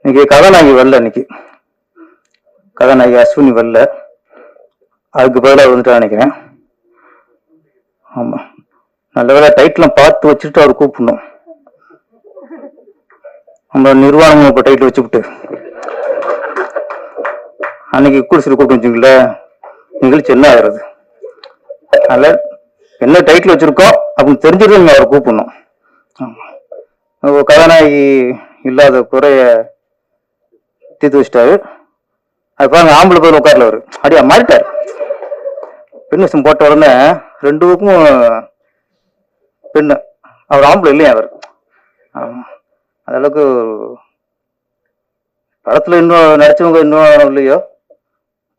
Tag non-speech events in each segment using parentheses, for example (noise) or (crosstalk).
இன்னைக்கு கதாநாயகி வரல இன்னைக்கு. கதாநாயகி அஸ்வினி வரல. அதுக்கு பதிலாக வந்துட்டு நினைக்கிறேன். ஆமா. நல்ல வேலை டைட்டில் பார்த்து வச்சுட்டு அவர் கூப்பிடணும். நம்ம நிர்வாணம் இப்போ டைட்டில் வச்சுக்கிட்டு அன்னைக்கு கூடிசில் கூப்பிட்டு வச்சுங்களேன் நிகழ்ச்சி என்ன ஆகிறது? அதில் என்ன டைட்டில் வச்சுருக்கோம் அப்படின்னு தெரிஞ்சுட்டு நீங்கள் அவரை கூப்பிடணும். ஆமா. கதாநாயகி இல்லாத குறைய தீர்த்து வச்சிட்டாரு அது பாருங்க ஆம்பளை பேர் உட்கார்ல அவரு. அப்படியா மாறிட்டார். பெண் விஷயம் போட்ட உடனே ரெண்டு பக்கமும் பெண்ணு. அவர் ஆம்பளை இல்லையா அவர்? அந்த அளவுக்கு படத்துல இன்னும் நடிச்சவங்க இன்னும் இல்லையோ?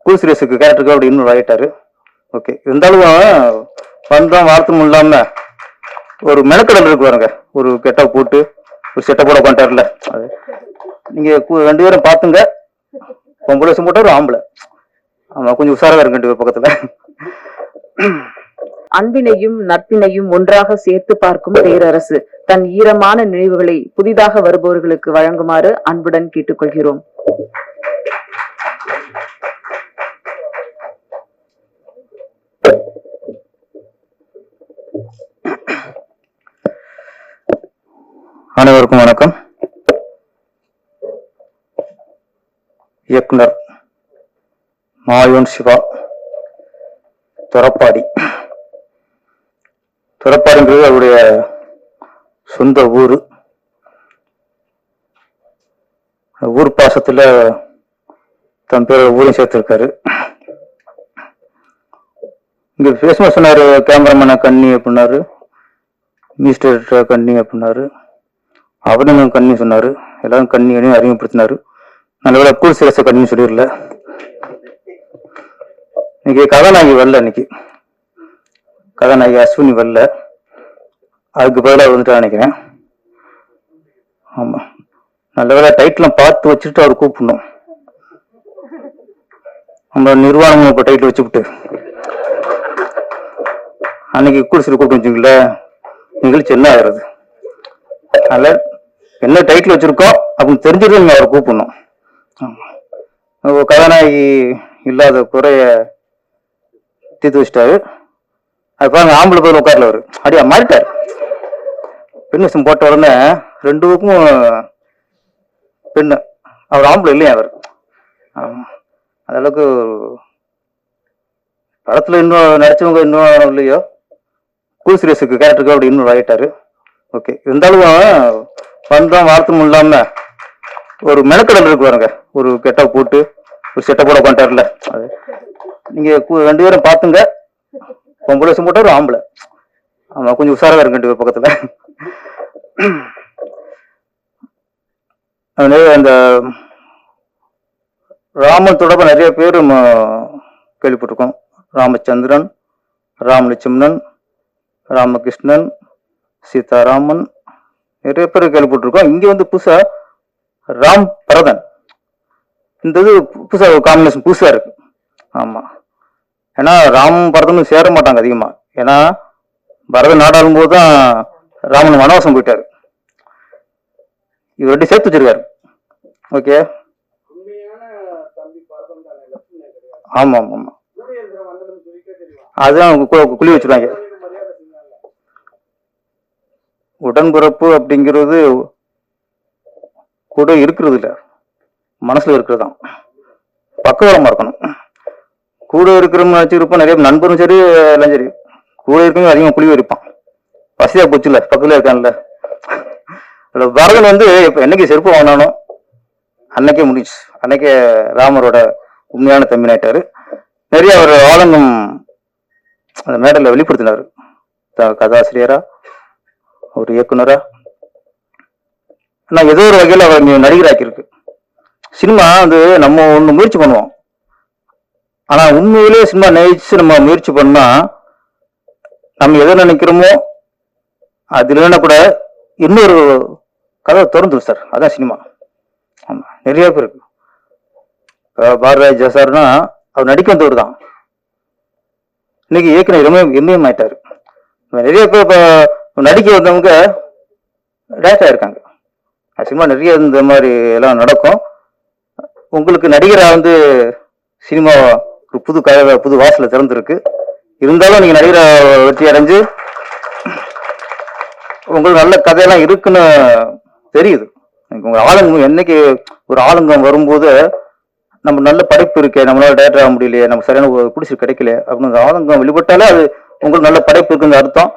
கூல் சீரியஸுக்கு கேரக்டருக்கு அப்படி இன்னும் ஆகிட்டாரு ஓகே இருந்தாலும் பண்றோம் வார்த்தையும் இல்லாம ஒரு மெனக்கடல் இருக்கு பாருங்க. ஒரு கெட்ட போட்டு ஒரு செட்டப்போட உட்காந்துட்டார்ல அது. நீங்க ரெண்டு பேரும் பாத்துங்க பொம்பளை வருஷம் போட்டா ஒரு ஆம்பளை. ஆமா கொஞ்சம் உஷாரா இருக்கு ரெண்டு பேர் பக்கத்துல. அன்பினையும் நட்பினையும் ஒன்றாக சேர்த்து பார்க்கும் பேரரசு தன் ஈரமான நினைவுகளை புதிதாக வருபவர்களுக்கு வழங்குமாறு அன்புடன் கேட்டுக்கொள்கிறோம். அனைவருக்கும் வணக்கம். இயக்குனர் மாயோன் சிவா துறப்பாடி. துறப்பாடிங்கிறது அவருடைய சொந்த ஊர். ஊர் பாசத்தில் தன் பேர் ஊரையும் சேர்த்துருக்காரு. இங்கே பேசும்போது சொன்னார் கேமராமேன கண்ணி அப்படின்னாரு மினிஸ்டர் கண்ணி அப்படின்னாரு. அவனும் கண்ணி சொன்னாரு. எல்லாரும் கண்ணியனையும் அறிமுகப்படுத்தினாரு. நல்லவேளை கூல் சிரச கண்ணின்னு சொல்லிடல. இன்னைக்கு கதாநாயகி வரல இன்னைக்கு. கதாநாயகி அஸ்வினி வரல. அதுக்கு பதிலாக வந்துட்டு நினைக்கிறேன். ஆமா. நல்லவேளை டைட்டில் பார்த்து வச்சுட்டு அவர் கூப்பிடணும். நம்ம நிர்வாணம் இப்போ டைட்டில் வச்சுக்கிட்டு அன்னைக்கு கூடிசில் கூப்பிட்டு வச்சுங்களேன் நிகழ்ச்சி என்ன ஆகிறது? அதில் என்ன டைட்டில் வச்சுருக்கோ அப்படின்னு தெரிஞ்சுட்டு நீங்கள் அவரை கூப்பிடணும். ஆமா. கதாநாயகி இல்லாத குறைய தீர்த்து வச்சிட்டாரு. அது பாருங்க ஆம்பளை பேர் உட்கார்ல அவர். அப்படியா மாறிட்டார். பெண் விஷயம் போட்ட உடனே ரெண்டு பக்கமும் பெண்ணு. அவர் ஆம்பளை இல்லையா அவர்? அந்த அளவுக்கு படத்தில் இன்னும் நடிச்சவங்க இன்னும் இல்லையோ? கூல் சீரியஸுக்கு கேரக்டருக்கு அப்படி இன்னும் ஆகிட்டாரு ஓகே இருந்தாலும் பண்றோம் வார்த்தையும் இல்லாம ஒரு மெனக்கடல் இருக்கு பாருங்க. ஒரு கெட்ட போட்டு ஒரு செட்டப்போட உட்காந்துட்டார்ல அது. நீங்க ரெண்டு பேரும் பாத்துங்க பொம்பளை வருஷம் போட்டா ஒரு ஆம்பளை. ஆமா கொஞ்சம் உஷாராக இருக்கு ரெண்டு பேர் பக்கத்துல. அதே அந்த ராமன் தொடர்பாக நிறைய பேர் கேள்விப்பட்டிருக்கோம். ராமச்சந்திரன் ராமலட்சுமணன் ராமகிருஷ்ணன் சீதாராமன் நிறைய பேர் கேள்விப்பட்டிருக்கோம். இங்க வந்து புதுசா ராம் பரதன். இந்த இது புதுசா ஒரு காம்பினேஷன் புதுசா இருக்கு. ஆமா. ஏன்னா ராம் பரதனும் சேர மாட்டாங்க அதிகமா. ஏன்னா பரதன் நாடாளும் போது தான் ராமன் வனவாசம் போயிட்டாரு. இவர் ரெண்டு சேர்த்து வச்சிருக்காரு. ஓகே ஆமா ஆமா ஆமா அதுதான் கு- குழி வச்சிருவாங்க உடன்பிறப்பு அப்படிங்கிறது கூட இருக்கிறது இல்லை. மனசில் இருக்கிறது தான் பக்கவரமாக இருக்கணும். கூட இருக்கிறவங்க வச்சுருப்போம் நிறைய நண்பரும் சரி எல்லாம் சரி. கூட இருக்கவங்க அதிகமாக குழி வைப்பான். போச்சு போச்சுல பக்கத்தில் இருக்கான்ல. அதுல பரதன் வந்து இப்போ என்னைக்கு செருப்பு வாங்கினானோ அன்னைக்கே முடிச்சு அன்னைக்கே ராமரோட உண்மையான தம்பினாயிட்டாரு நிறைய அவர் ஆலங்கம் அந்த மேடலில் வெளிப்படுத்தினார். கதாசிரியராக ஒரு இயக்குனரா? ஆனால் ஏதோ ஒரு வகையில் அவர் நடிகராக்கியிருக்கு. சினிமா வந்து நம்ம ஒன்று முயற்சி பண்ணுவோம். ஆனால் உண்மையிலேயே சினிமா நேசிச்சு நம்ம முயற்சி பண்ணால் நம்ம எதை நினைக்கிறோமோ அது இல்லைன்னா கூட இன்னொரு கதை திறந்துடும் சார். அதான் சினிமா. ஆமாம் நிறைய பேர் இருக்கு. இப்ப பாரதிராஜா சார்னா அவர் நடிக்க வந்தவர் தான். இன்னைக்கு இயக்குனர் எம்ஏ எம்ஏஎம் ஆயிட்டாரு. நிறைய பேர் இப்போ நடிக்க வந்தவங்க டேட் ஆயிருக்காங்க. சினிமா நிறைய இந்த மாதிரி எல்லாம் நடக்கும். உங்களுக்கு நடிகரா வந்து சினிமா ஒரு புது கதை புது வாசல திறந்துருக்கு. இருந்தாலும் நீங்க நடிகரா வெற்றி அடைஞ்சு உங்களுக்கு நல்ல கதையெல்லாம் இருக்குன்னு தெரியுது. உங்கள் உங்க ஆளுங்க என்னைக்கு ஒரு ஆளுங்கம் வரும்போது நம்ம நல்ல படைப்பு இருக்கே நம்மளால டேரக்டர் ஆக முடியலையே நம்ம சரியான குடிசை கிடைக்கல அப்படின்னு அந்த ஆளுங்கம் வெளிப்பட்டாலே அது உங்களுக்கு நல்ல படைப்பு இருக்குன்னு அர்த்தம்.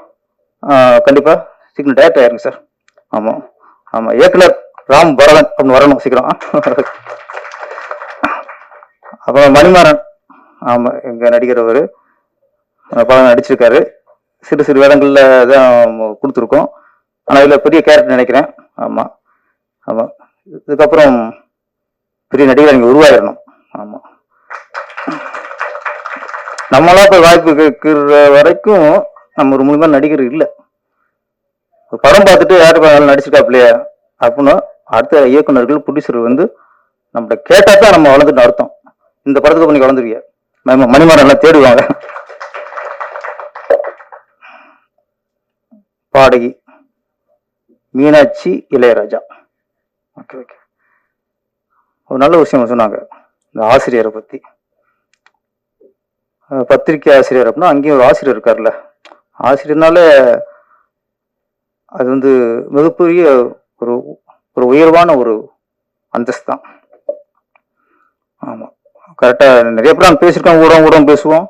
கண்டிப்பாக சீக்கிரம் டேரக்ட் ஆயிருங்க சார் ஆமாம் ஆமாம் இயக்குனர் ராம் பரதன் அப்படின்னு வரணும் சீக்கிரம். அப்புறம் மணிமாறன். ஆமாம் இங்கே நடிகர் அவரு. படம் நடிச்சிருக்காரு. சிறு சிறு வேடங்களில் தான் கொடுத்துருக்கோம். ஆனால் இதில் பெரிய கேரக்டர் நினைக்கிறேன். ஆமாம் ஆமாம் இதுக்கப்புறம் பெரிய நடிகர் நீங்கள் உருவாயிடணும் ஆமாம் நம்மளா போய் வாய்ப்பு கேட்கிற வரைக்கும் நம்ம ஒரு மூலியமா நடிகர் இல்லை. ஒரு படம் பார்த்துட்டு யார் நல்லா நடிச்சிருக்காப்லையே? அப்படின்னு அடுத்த இயக்குனர்கள் ப்ரொடியூசர் வந்து நம்மகிட்ட கேட்டால் தான் நம்ம வளர்ந்துட்டு அர்த்தம். இந்த படத்துக்கு பண்ணி வளர்ந்துருவியா மேம் மணிமாறன் எல்லாம் தேடுவாங்க. பாடகி மீனாட்சி இளையராஜா. Okay okay. ஒரு நல்ல விஷயம் சொன்னாங்க. இந்த ஆசிரியரை பற்றி பத்திரிகை பத்திரிக்கை ஆசிரியர் அப்படின்னா அங்கேயும் ஒரு ஆசிரியர் இருக்கார்ல ஆசிரியர்னால அது வந்து மிகப்பெரிய ஒரு ஒரு உயர்வான ஒரு அந்தஸ்து தான் ஆமா கரெக்டா நிறைய பேர் நாங்கள் பேசியிருக்கோம் ஊடம் ஊடம் பேசுவோம்.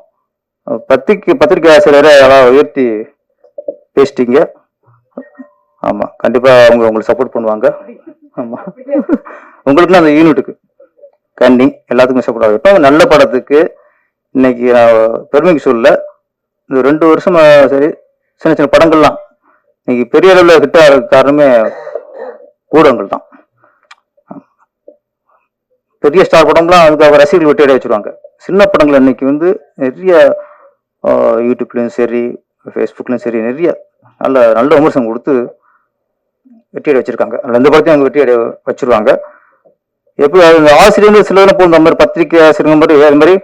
பத்திரிக்கை பத்திரிக்கை ஆசிரியரை அதான் உயர்த்தி பேசிட்டீங்க. ஆமா கண்டிப்பா அவங்க உங்களுக்கு சப்போர்ட் பண்ணுவாங்க. ஆமா. உங்களுக்கு அந்த யூனிட்டுக்கு கன்னி எல்லாத்துக்குமே சப்போர்ட் ஆகும். இப்போ நல்ல படத்துக்கு இன்னைக்கு நான் பெருமைக்கு சொல்ல இந்த ரெண்டு வருஷமா சரி சின்ன சின்ன படங்கள்லாம். இன்னைக்கு பெரிய அளவில் ஹிட் ஆகிறதுக்கு காரணமே ஊடகங்கள் தான் பெரிய ஸ்டார் படம்லாம் அதுக்காக ரசிகர்கள் வெட்டியாட வச்சுருவாங்க. சின்ன படங்கள் இன்னைக்கு வந்து நிறைய யூடியூப்லேயும் சரி ஃபேஸ்புக்லேயும் சரி நிறைய நல்ல நல்ல விமர்சனம் கொடுத்து வெட்டியாட வச்சுருக்காங்க. அதில் எந்த படத்தையும் அவங்க வெட்டியாட வச்சிருவாங்க. எப்படி அது ஆசிரியர் ஆசிரியர்கள் சிலதுல போகும் மாதிரி பத்திரிகை ஆசிரியர் மாதிரி அது மாதிரி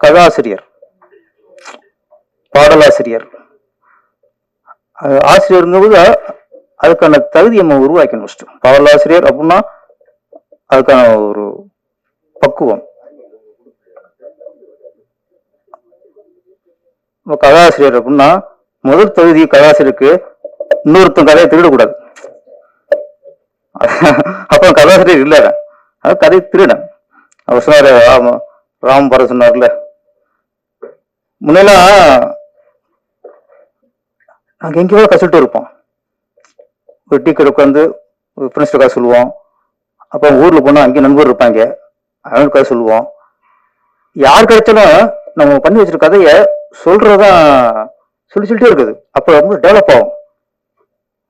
கதாசிரியர். பாடலாசிரியர். ஆசிரியருங்கிறது அதுக்கான தகுதியை நம்ம உருவாக்கணும் ஃபஸ்ட்டு பாடலாசிரியர் அப்படின்னா அதுக்கான ஒரு பக்குவம். கதாசிரியர் அப்படின்னா முதல் தகுதி கதாசிரியருக்கு இன்னொருத்தன் கதையை திருடக்கூடாது. அப்போ கதாசிரியர் இல்லை. அது கதை திருடன். அவர் சொன்னார் ராம ராம் பர சொன்னார்ல. முன்னெல்லாம் அங்கே எங்கேயோ கசிட்டு இருப்போம் ஒரு டீ கடை உட்காந்து ஒரு ஃப்ரெண்ட்ஸ் கதை சொல்லுவோம். அப்போ ஊரில் போனால் அங்கேயும் நண்பர் இருப்பாங்க. அவனுக்கு கதை சொல்லுவோம். யார் கிடைச்சாலும் நம்ம பண்ணி வச்சிருக்க கதையை சொல்றதுதான் சொல்லி சொல்லிட்டே இருக்குது. அப்போ ரொம்ப டெவலப் ஆகும்.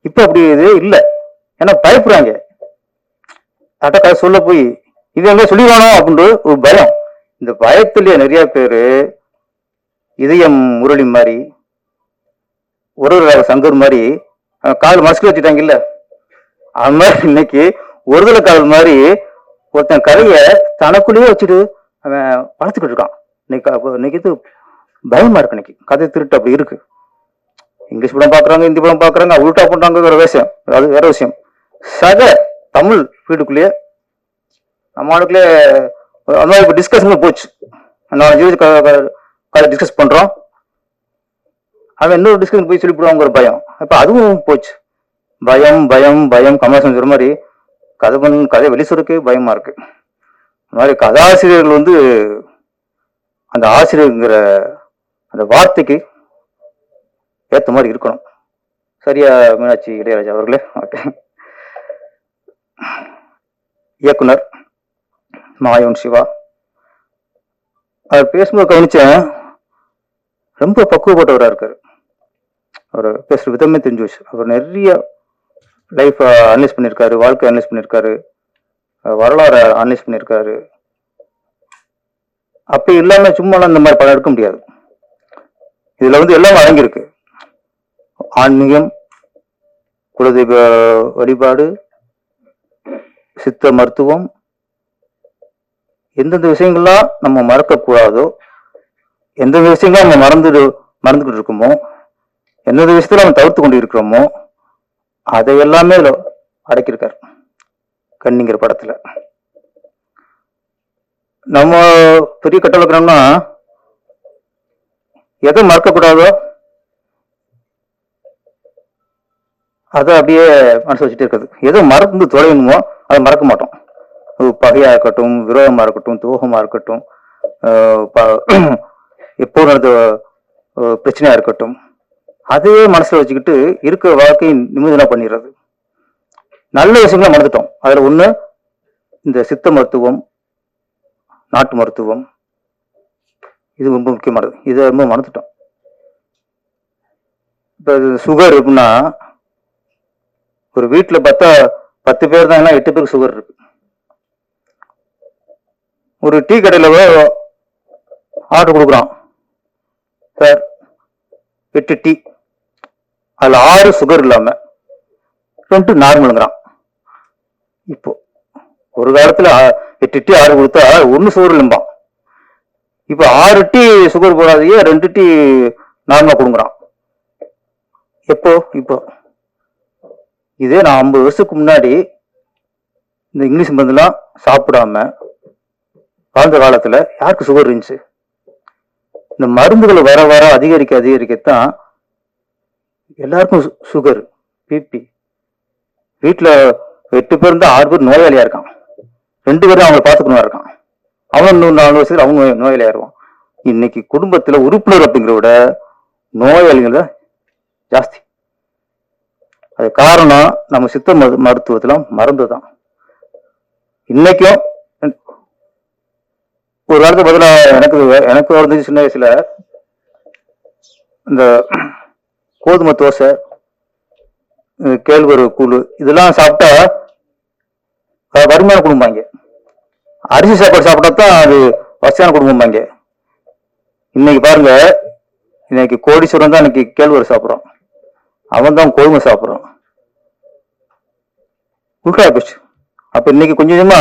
இப்போ அப்படி இது இல்லை. ஏன்னா பயப்படுறாங்க. அட்ட கதை சொல்ல போய் இது எங்க சொல்லிடுவானோ அப்படின்ட்டு ஒரு பயம். இந்த பயத்திலேயே நிறைய பேரு இதயம் முரளி மாதிரி ஒரு ஒரு சங்கர் மாதிரி கால் கால் வச்சுட்டாங்க வச்சுட்டாங்கல்ல அது மாதிரி இன்னைக்கு ஒருதலை கால் மாதிரி ஒருத்தன் கதையை தனக்குள்ளேயே வச்சுட்டு அவன் வளர்த்துக்கிட்டு இருக்கான். இன்னைக்கு இன்னைக்கு இது பயமா இருக்கு இன்னைக்கு. கதை திருட்டு அப்படி இருக்கு. இங்கிலீஷ் படம் பாக்குறாங்க ஹிந்தி படம் பாக்குறாங்க உல்டா பண்றாங்க வேற விஷயம். அது வேற விஷயம். சக தமிழ் வீட்டுக்குள்ளேயே நம்ம ஆளுக்குள்ளே அந்த மாதிரி இப்போ டிஸ்கஷன் போச்சு நாலஞ்சு ஜீவித கதை டிஸ்கஸ் பண்றோம். அவன் இன்னொரு டிஸ்கஷன் போய் சொல்லிவிடுவாங்கிற பயம். இப்போ அதுவும் போச்சு. பயம் பயம் பயம் கமலாசன் சொல்ற மாதிரி கதை பண்ண கதை வெளி சொல்றதுக்கே பயமா இருக்கு. இந்த மாதிரி கதாசிரியர்கள் வந்து அந்த ஆசிரியருங்கிற அந்த வார்த்தைக்கு ஏத்த மாதிரி இருக்கணும். சரியா மீனாட்சி இளையராஜா அவர்களே? ஓகே. இயக்குனர் மாயவன் சிவா. அவர் பேசும்போது கவனிச்சேன் ரொம்ப பக்குவப்பட்டவராக இருக்காரு. அவர் பேசுகிற விதமே தெரிஞ்சு வச்சு அவர் நிறைய லைஃப் அனலைஸ் பண்ணியிருக்காரு வாழ்க்கை அனலைஸ் பண்ணியிருக்காரு வரலாறு அனலைஸ் பண்ணியிருக்காரு அப்படி இல்லாமல் சும்மாலாம் இந்த மாதிரி படம் எடுக்க முடியாது. இதில் வந்து எல்லாம் அடங்கியிருக்கு. ஆன்மீகம் குலதெய்வ வழிபாடு சித்த மருத்துவம் எந்தெந்த விஷயங்கள்லாம் நம்ம மறக்கக்கூடாதோ எந்தெந்த விஷயங்கள் நம்ம மறந்து மறந்துக்கிட்டு இருக்கோமோ எந்தெந்த விஷயத்துல நம்ம தவிர்த்து கொண்டு இருக்கிறோமோ அதை எல்லாமே இதில் அடக்கியிருக்கார் கண்ணிங்கிற படத்துல. நம்ம பெரிய கட்ட வைக்கிறோம்னா எதை மறக்கக்கூடாதோ அதை அப்படியே மனசு வச்சுட்டே இருக்குது எதை மறந்து தொலையணுமோ அதை மறக்க மாட்டோம். பகையாக பகையா இருக்கட்டும் விரோதமா இருக்கட்டும் துரோகமா இருக்கட்டும் எப்போது எப்போ நடந்த பிரச்சனையா இருக்கட்டும் அதையே மனசில் வச்சுக்கிட்டு இருக்கிற வாழ்க்கையை நிமிதனா பண்ணிடுறது. நல்ல விஷயங்களை மறந்துட்டோம். அதில் ஒன்று இந்த சித்த மருத்துவம் நாட்டு மருத்துவம் இது ரொம்ப முக்கியமானது. இதை ரொம்ப மறந்துட்டோம். இது சுகர் இருக்குன்னா ஒரு வீட்டில் பார்த்தா பத்து பேர் தான் எட்டு பேருக்கு சுகர் இருக்கு. ஒரு டீ கடையில ஆர்டர் கொடுக்குறான். சார் எட்டு டீ. அதுல ஆறு சுகர் இல்லாம ரெண்டு நார்மலுங்கிறான் இப்போ ஒரு காலத்துல எட்டு டீ ஆறு கொடுத்தா ஒன்னு சுகர் இல்லம்பான். இப்போ ஆறு டீ சுகர் போடாதையே ரெண்டு டீ நார்மலா கொடுக்குறான் எப்போ? இப்போ. இதே நான் ஐம்பது வருஷத்துக்கு முன்னாடி இந்த இங்கிலீஷ் மருந்துலாம் சாப்பிடாம வாழ்ந்த காலத்துல யாருக்கு சுகர் இருந்துச்சு? இந்த மருந்துகள் வர வர அதிகரிக்க அதிகரிக்கத்தான் எல்லாருக்கும் சுகர் பிபி வீட்டில் எட்டு பேர் இருந்தா ஆறு பேர் நோயாளியாக இருக்கான் ரெண்டு பேரும் அவங்களை பார்த்துக்கணுமா இருக்கான் அவன் இன்னும் நாலு வருஷத்துல அவங்க நோயாளியாயிருவான் இன்னைக்கு குடும்பத்தில் உறுப்பினர் அப்படிங்கிறத விட நோயாளிகள் தான் ஜாஸ்தி. அது காரணம் நம்ம சித்த மரு மருத்துவத்தில் மருந்து தான். இன்னைக்கும் ஒரு காலத்துக்கு பதிலாக எனக்கு எனக்கு வந்து சின்ன வயசுல இந்த கோதுமை தோசை அஹ் கேழ்வரகு கூழ் இதெல்லாம் சாப்பிட்டா அஹ் வறுமையான குடும்பம் அரிசி சாப்பாடு சாப்பிட்டா தான் அது வசதியான குடும்பம்பாங்க. இன்னைக்கு பாருங்க இன்னைக்கு கோடீஸ்வரம் தான் இன்னைக்கு கேழ்வரகு சாப்பிட்றான். அவன் தான் கோதுமை சாப்பிட்றான். உள்டா போச்சு. அப்ப இன்னைக்கு கொஞ்சம் கொஞ்சமா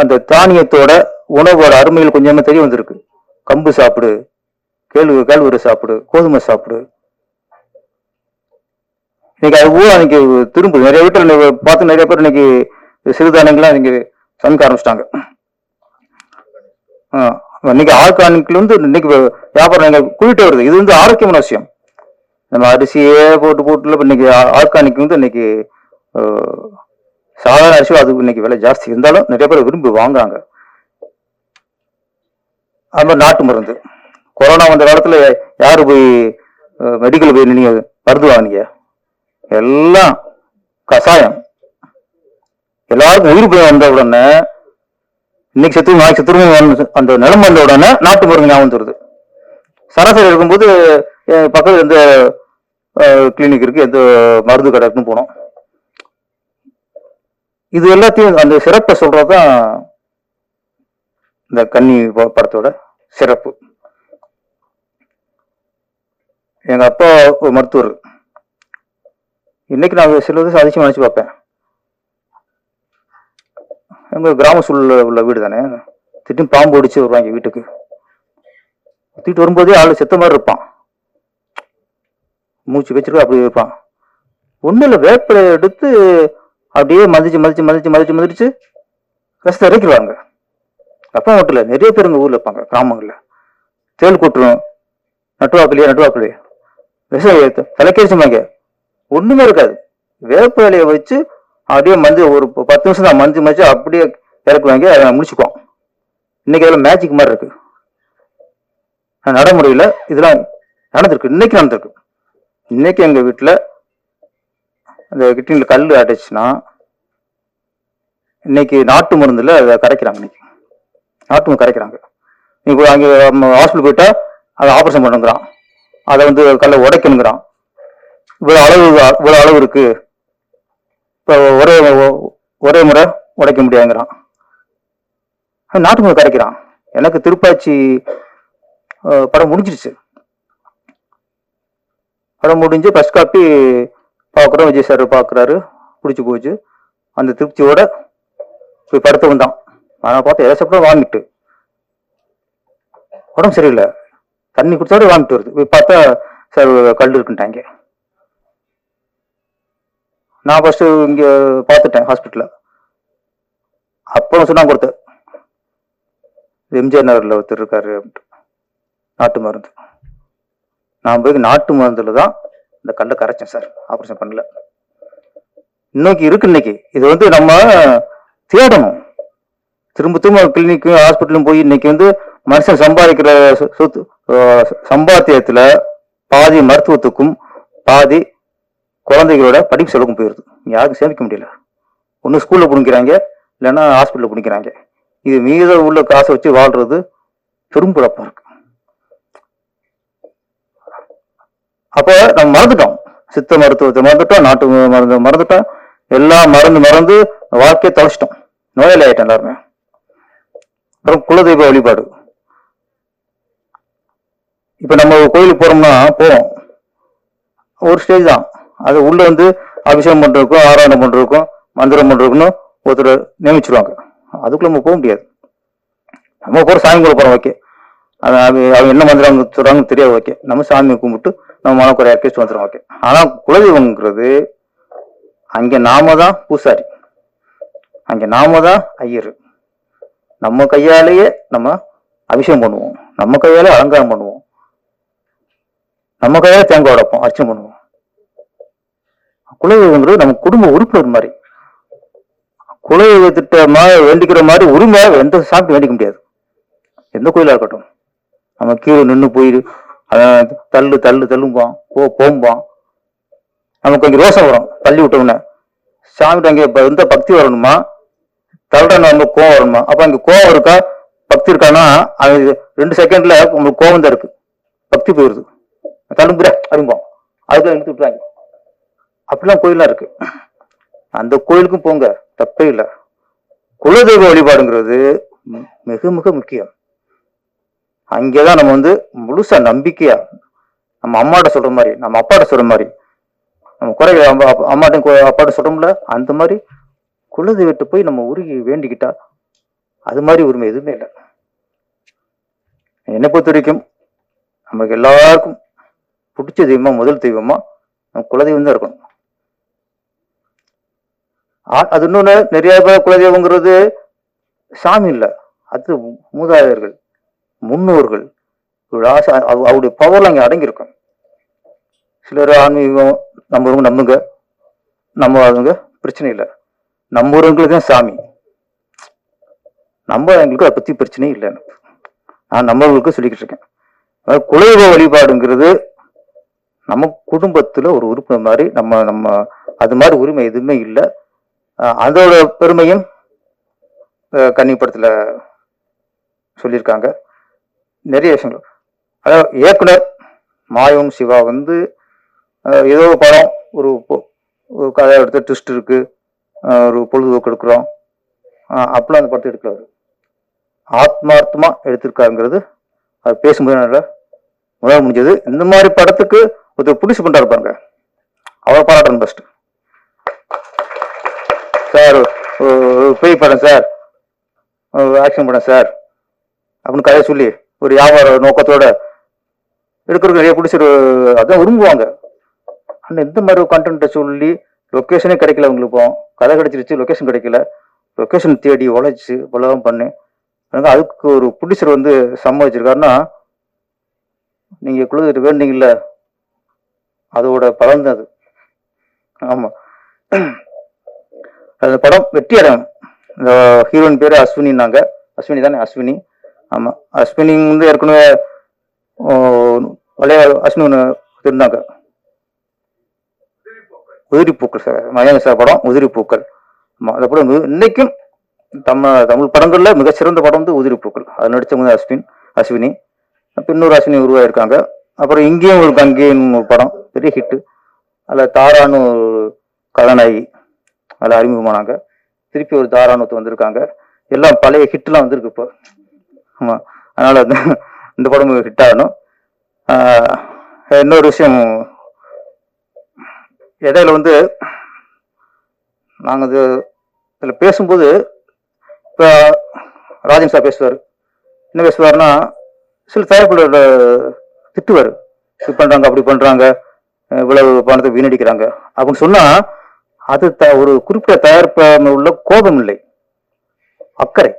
அந்த தானியத்தோட உணவோட அருமையில் கொஞ்சமா தெரிய வந்திருக்கு. கம்பு சாப்பிடு கேழ்வு கேழ்வுரு சாப்பிடு கோதுமை சாப்பிடு. இன்னைக்கு அது ஊர் அன்னைக்கு திரும்புது நிறைய வீட்டில் பார்த்து நிறைய பேர் இன்னைக்கு சிறுதானியங்கள்லாம் இன்னைக்கு சமைக்க ஆரம்பிச்சிட்டாங்க. இன்னைக்கு ஆர்கானிக்ல இருந்து இன்னைக்கு வியாபாரம் எங்க கூட்டிட்டு வருது. இது வந்து ஆரோக்கியமான விஷயம். நம்ம அரிசியே போட்டு போட்டுல இன்னைக்கு ஆர்கானிக் வந்து இன்னைக்கு சாதாரண அரிசி அது இன்னைக்கு விலை ஜாஸ்தி. இருந்தாலும் நிறைய பேர் விரும்பி வாங்குறாங்க. அது மாதிரி நாட்டு மருந்து. கொரோனா வந்த காலத்துல யாரு போய் மெடிக்கல் போய் நீங்க மருந்து வாங்கினீங்க எல்லாம் கசாயம் எல்லாருக்கும் உயிர் போய் வந்த உடனே இன்னைக்கு செத்து நாளைக்கு செத்துருவோம் அந்த நிலம் வந்த உடனே நாட்டு மருந்து ஞாபகம் தருது சராசரி இருக்கும்போது என் பக்கத்துல எந்த கிளினிக் இருக்கு எந்த மருந்து கடை இருக்குன்னு போனோம். இது எல்லாத்தையும் அந்த சிறப்பை சொல்றதுதான் இந்த கன்னி படத்தோட சிறப்பு. எங்கள் அப்பா ஒரு மருத்துவர். இன்றைக்கி நான் சிலது அதிசயம் நினச்சி பார்ப்பேன். எங்கள் கிராம சூழலில் உள்ள வீடு தானே. திட்டும் பாம்பு ஒடிச்சு வருவாங்க வீட்டுக்கு. தூக்கிட்டு வரும்போதே ஆளு செத்த மாதிரி இருப்பான். மூச்சு வச்சிருக்க அப்படி இருப்பான். ஒன்றும் இல்லை வேப்பிலை எடுத்து அப்படியே மதிச்சு மதிச்சு மதிச்சு மதிச்சு மதிச்சு ரசத்தை இறக்கிடுவாங்க அப்பா மட்டும் இல்லை நிறைய பேர் எங்கள் ஊரில் இருப்பாங்க கிராமங்களில். தேள் கொட்டுரும் நட்டுவாப்பிலையா நட்டுவாப்பிலையா விஷம் தலைக்கரிச்சுமாங்க ஒண்ணுமே இருக்காது. வேப்ப இலையை வச்சு அப்படியே மஞ்சள் ஒரு பத்து நிமிஷம் தான் மஞ்சள் மஞ்சள் அப்படியே இறக்குவாங்க அதை முடிச்சுக்குவோம். இன்னைக்கு அதெல்லாம் மேஜிக் மாதிரி இருக்கு. நடைமுறையில் இதெல்லாம் நடந்திருக்கு. இன்னைக்கு நடந்திருக்கு. இன்னைக்கு எங்கள் வீட்டில் அந்த கிட்டனில் கல் அடைச்சுன்னா இன்னைக்கு நாட்டு மருந்தில் அதை கரைக்கிறாங்க இன்னைக்கு. நாட்டு மருந்து கரைக்கிறாங்க. இப்போ அங்கே ஹாஸ்பிட்டல் போயிட்டா அதை ஆப்ரேஷன் பண்ணுங்கிறான். அதை வந்து கல்லை உடைக்கணுங்கிறான். இவ்வளவு அளவு இவ்வளவு அளவு இருக்கு. இப்போ ஒரே ஒரே முறை உடைக்க முடியாதுங்கிறான். நாட்டு முறை கரைக்கிறான். எனக்கு திருப்பாச்சி படம் முடிஞ்சிருச்சு. படம் முடிஞ்சு ஃபஸ்ட் காப்பி பார்க்குறோம். விஜய் சார் பார்க்குறாரு. பிடிச்சி போச்சு. அந்த திருப்தியோட போய் படுத்து வந்தான் ஆனால் பார்த்தா எதை சாப்பிட்டா வாமிட்டு. உடம்பு சரியில்லை. தண்ணி குடிச்சாலே வாமிட்டு வருது. பார்த்தா சார் கல் இருக்குன்ட்டாங்க. நான் ஃபர்ஸ்ட் இங்க பார்த்துட்டேன் ஹாஸ்பிட்டல்ல அப்புறம் சொன்னாங்க கொடுத்த எம்ஜிஆர் நகர்ல ஒருத்தர் இருக்காரு அப்படின்ட்டு. நாட்டு மருந்து. நான் போய் நாட்டு மருந்துல தான் இந்த கல்லை கரைச்சேன் சார். ஆப்ரேஷன் பண்ணல. இன்னைக்கு இருக்கு இன்னைக்கு. இது வந்து நம்ம தேடணும். திரும்ப திரும்ப கிளினிக்கும் ஹாஸ்பிட்டலும் போய் இன்னைக்கு வந்து மனுஷன் சம்பாதிக்கிற சொத்து சம்பாத்தியத்துல பாதி மருத்துவத்துக்கும் பாதி குழந்தைகளோட படிப்பு செலவுக்கும் போயிருது. யாருக்கும் சேமிக்க முடியல. ஒன்று ஸ்கூல்ல பிடிக்கிறாங்க இல்லைன்னா ஹாஸ்பிட்டல்ல பிடிக்கிறாங்க. இது மீத உள்ள காசை வச்சு வாழ்றது பெரும் குழப்பம் இருக்கு. அப்போ நம்ம மறந்துட்டோம். சித்த மருத்துவத்தை மறந்துட்டோம் நாட்டு மருந்து மறந்துட்டோம். எல்லாம் மருந்து மறந்து வாழ்க்கையை தொலைச்சிட்டோம். நோயாளி ஆயிட்டோம் எல்லாருமே. அப்புறம் குலதெய்வ வழிபாடு. இப்போ நம்ம கோயிலுக்கு போகிறோம்னா போகிறோம் ஒரு ஸ்டேஜ் தான். அது உள்ளே வந்து அபிஷேகம் பண்ணுறதுக்கும் ஆராதனை பண்ணுறதுக்கும் மந்திரம் பண்ணுறதுக்குன்னு ஒருத்தர் நியமிச்சிருவாங்க. அதுக்குள்ள நம்ம போக முடியாது. நம்ம போகிற சாமி கூட போகிறோம் ஓகே அது அது- அவங்க என்ன மந்திரம் சொல்கிறாங்கன்னு தெரியாது ஓகே நம்ம சாமி கும்பிட்டு நம்ம மனக்குறை இறக்கிட்டு வந்துடும் ஓகே ஆனால் குலதெய்வங்கிறது அங்கே நாம தான் பூசாரி. அங்கே நாம தான் ஐயர். நம்ம கையாலேயே நம்ம அபிஷேகம் பண்ணுவோம். நம்ம கையாலே அலங்காரம் பண்ணுவோம். நம்ம கையாலே தேங்காய் உடைப்போம் அர்ச்சனை பண்ணுவோம். குலதெய்வங்கிறது நம்ம குடும்ப உறுப்பினர் மாதிரி. குலதெய்வத்திட்ட மாதிரி வேண்டிக்கிற மாதிரி உரிமையாக எந்த சாப்பிட்டு வேண்டிக்க முடியாது. எந்த கோயிலாக இருக்கட்டும். நம்ம கீழே நின்று போய் தள்ளு தள்ளு தள்ளும்போம் போ போம்பான். நமக்கு கொஞ்சம் ரோசம் வரும் தள்ளி விட்டோம்னா சாமிகிட்ட அங்கே இப்போ எந்த பக்தி வரணுமா? தள்ளுறன்னு வந்து கோவம் வரணுமா? அப்போ அங்கே கோவம் இருக்கா? பக்தி இருக்கான்னா அது ரெண்டு செகண்டில் உங்களுக்கு கோவம் தான் இருக்கு. பக்தி போயிடுது. தழும்புற அப்படிம்போம் அதுக்குள்ள எடுத்து விட்டுறாங்க. அப்படிலாம் கோயிலாம் இருக்கு. அந்த கோயிலுக்கும் போங்க தப்பே இல்லை. குலதெய்வ வழிபாடுங்கிறது மிக மிக முக்கியம். அங்கேதான் நம்ம வந்து முழுசா நம்பிக்கையா நம்ம அம்மாட்ட சொல்ற மாதிரி நம்ம அப்பாட்ட சொல்ற மாதிரி நம்ம குறை அம்மா அம்மாட்டையும் அப்பாட்ட சொல்றோம்ல அந்த மாதிரி குலதெய்வத்தை போய் நம்ம உருகி வேண்டிக்கிட்டா அது மாதிரி உரிமை எதுவுமே இல்லை. என்னை பொறுத்த வரைக்கும் நமக்கு எல்லாருக்கும் பிடிச்ச தெய்வமா முதல் தெய்வமா நம்ம குலதெய்வம் தான் இருக்கணும். ஆ- அது இன்னொன்று நிறைய பேர் குலதெய்வங்கிறது சாமி இல்லை. அது மூதாதையர்கள் முன்னோர்கள் ஆசை அவருடைய பவர்ல அங்கே அடங்கியிருக்கும். சிலர் ஆன்மீகம் நம்புறவங்க நம்புங்க. நம்பாதவங்க பிரச்சனை இல்லை. நம்புறவங்களுக்கு தான் சாமி. நம்பாதவங்களுக்கு அதை பற்றி பிரச்சனையும் இல்லை நான் நம்பவங்களுக்கு சொல்லிக்கிட்டு இருக்கேன். அதாவது குலதெய்வ வழிபாடுங்கிறது நம்ம குடும்பத்துல ஒரு உறுப்பினர் மாதிரி நம்ம நம்ம அது மாதிரி உரிமை எதுவுமே இல்லை. அதோட பெருமையும் கன்னி படத்தில் சொல்லியிருக்காங்க. நிறைய விஷயங்கள். அதாவது இயக்குனர் மாயும் சிவா வந்து ஏதோ படம் ஒரு ஒரு கதை எடுத்து ட்விஸ்ட் இருக்கு. ஒரு பொழுதுபோக்கு எடுக்கிறோம். அஹ் அப்பெல்லாம் அந்த படத்தை எடுக்கிறாரு ஆத்மார்த்தமாக ஆத்மார்த்தமா எடுத்திருக்காருங்கிறது அது பேசும்போது நல்லா உணர முடிஞ்சது. இந்த மாதிரி படத்துக்கு ஒருத்தர் புடிச்சு பண்றாரு பாருங்க. அவரை பாராட்டணும் ஃபர்ஸ்ட் சார் ஒரு பேய் படம் சார். ஆக்ஷன் படம் சார். அப்படின்னு கதையை சொல்லி ஒரு வியாபார நோக்கத்தோட எடுக்கிறதுக்கு நிறைய பிடிச்சி அதான் விரும்புவாங்க. ஆனால் இந்த மாதிரி கண்டென்ட்டை சொல்லி லொக்கேஷனே கிடைக்கல அவங்களுக்கு கதை கிடைச்சிருச்சு லொக்கேஷன் கிடைக்கல. லொக்கேஷன் தேடி உழைச்சி உலகம் பண்ணி எனக்கு அதுக்கு ஒரு புடிச்சர் வந்து சம்மதிச்சிருக்காருன்னா நீங்கள் குழுதுட்டு வேண்டீங்கல்ல அதோட பலன் அது ஆமா. அந்த படம் வெற்றி அடையும் இந்த ஹீரோயின் பேரு அஸ்வினின்னாங்க. அஸ்வினி தானே? அஸ்வினி. ஆமா. அஸ்வினி வந்து ஏற்கனவே வளைய அஸ்வினி ஒன்று இருந்தாங்க. உதிரி பூக்கள் சார். மகேந்திர சார் படம் உதிரி பூக்கள். ஆமா. அந்த படம் இன்னைக்கும் தமிழ் தமிழ் படங்கள்ல மிகச்சிறந்த படம் வந்து உதிரி பூக்கள். அது நடிச்சவங்க வந்து அஸ்வின் அஸ்வினி. அப்ப இன்னொரு அஸ்வினி உருவாயிருக்காங்க. அப்புறம் இங்கேயும் ஒரு கங்கேன்னு ஒரு படம். பெரிய ஹிட்டு அதில் தாரானு கலனாயி அதில் அறிமுகமானாங்க திருப்பி ஒரு தாரானுத்து வந்திருக்காங்க. எல்லாம் பழைய ஹிட்லாம் வந்திருக்கு இப்போ. ஆமாம் அதனால் அந்த இந்த படம் ஹிட் ஆகணும் இன்னொரு விஷயம். இடையில வந்து நாங்கள் இது இதில் பேசும்போது இப்போ ராஜன் சார் பேசுவார். என்ன பேசுவார்னா சில தயாரிப்பாளர் திட்டுவார். இப்படி பண்றாங்க அப்படி பண்ணுறாங்க இவ்வளவு பணத்தை வீணடிக்கிறாங்க. அப்படின்னு சொன்னா அது த ஒரு குறிப்பிட்ட தயாரிப்பு உள்ள கோபம் இல்லை. அக்கறை.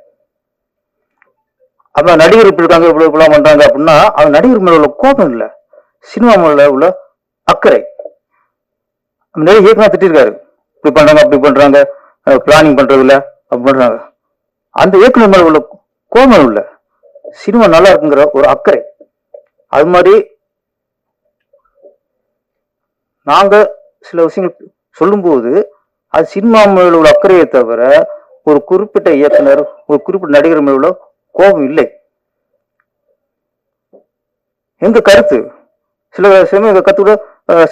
அப்ப நடிகர் இப்படி இருக்காங்க இப்படி இப்படிலாம் பண்றாங்க அப்படின்னா அது நடிகர் மேல உள்ள கோபம் இல்லை. சினிமா மேல உள்ள அக்கறை. நிறைய இயக்குனர் திட்டிருக்காரு. இப்படி பண்றாங்க அப்படி பண்றாங்க. பிளானிங் பண்றது இல்ல அப்படி பண்றாங்க. அந்த இயக்குனர் மேல உள்ள கோபம் இல்லை. சினிமா நல்லா இருக்குங்கிற ஒரு அக்கறை. அது மாதிரி நாங்க சில விஷயங்கள் சொல்லும்போது அது சினிமா மேல உள்ள அக்கறையை தவிர ஒரு குறிப்பிட்ட இயக்குனர் ஒரு குறிப்பிட்ட நடிகர் மேல உள்ள கோபம் இல்லை. எங்க கருத்து? சில சமயம் எங்க கருத்து கூட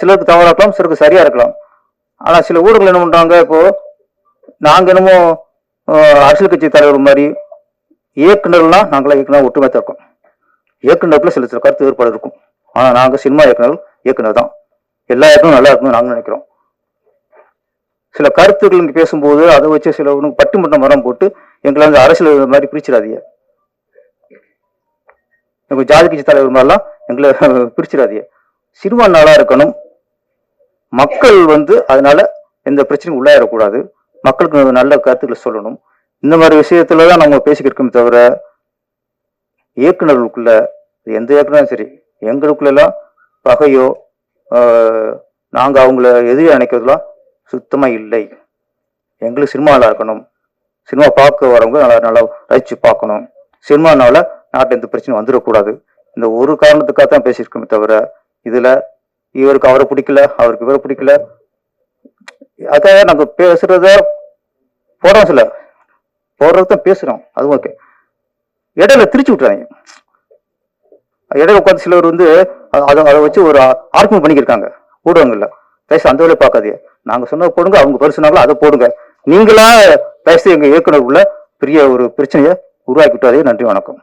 சிலருக்கு தவறா இருக்கலாம் சிலருக்கு சரியா இருக்கலாம். ஆனா சில ஊடகங்கள் என்ன பண்றாங்க இப்போ நாங்க என்னமோ அரசியல் கட்சி தலைவர் மாதிரி இயக்குநர்லாம் நாங்களாம் இயக்குனர் ஒற்றுமையா இருக்கோம். இயக்குநருக்குள்ள சில சில கருத்து வேறுபாடு இருக்கும். ஆனா நாங்க சினிமா இயக்குனர் இயக்குனர் தான். எல்லா இடமும் நல்லா இருக்கணும்னு நாங்க நினைக்கிறோம். சில கருத்துக்கள் இங்க பேசும்போது அதை வச்சு சில பட்டு மட்டும் மரம் போட்டு எங்களை வந்து அரசியல் மாதிரி பிரிச்சிடாதீங்க. எங்க ஜாதி கட்சி தலைவர் மாதிரிலாம் எங்களை (laughs) பிரிச்சிடாதீங்க. சினிமா நல்லா இருக்கணும். மக்கள் வந்து அதனால எந்த பிரச்சனையும் உள்ளாயிடக்கூடாது. மக்களுக்கு நல்ல கருத்துக்களை சொல்லணும். இந்த மாதிரி விஷயத்துல தான் நம்ம பேசிக்கிட்டு தவிர இயக்குனர்களுக்குள்ள எந்த இயக்குனரும் சரி எங்களுக்குள்ள எல்லாம் பகையோ நாங்கள் அவங்கள எதிரி நினைக்கிறதுலாம் சுத்தமாக இல்லை. எங்களுக்கு சினிமா நல்லா இருக்கணும். சினிமா பார்க்க வரவங்க நல்லா நல்லா ரசிச்சு பார்க்கணும். சினிமானால நாட்டில் எந்த பிரச்சனை வந்துடக்கூடாது. இந்த ஒரு காரணத்துக்காக தான் பேசியிருக்கோமே தவிர இதில் இவருக்கு அவரை பிடிக்கல அவருக்கு இவரை பிடிக்கல. அதான் நாங்கள் பேசுறத போடுறோம் சில போடுறது தான் பேசுகிறோம் அதுவும் ஓகே இடையில திரிச்சு விட்டுறாங்க இடையில உட்காந்து சிலர் வந்து அதை அதை வச்சு ஒரு ஆர்குமெண்ட் பண்ணிக்கிருக்காங்க. ஊடகங்கள்ல. பேச அந்த வேலையை பார்க்காதீங்க. நாங்க சொன்னதை போடுங்க அவங்க பேசுனாங்களோ அதை போடுங்க. நீங்களா பேச எங்க இயக்குனர் உள்ள பெரிய ஒரு பிரச்சனையை உருவாக்கிவிட்டாதே நன்றி வணக்கம்.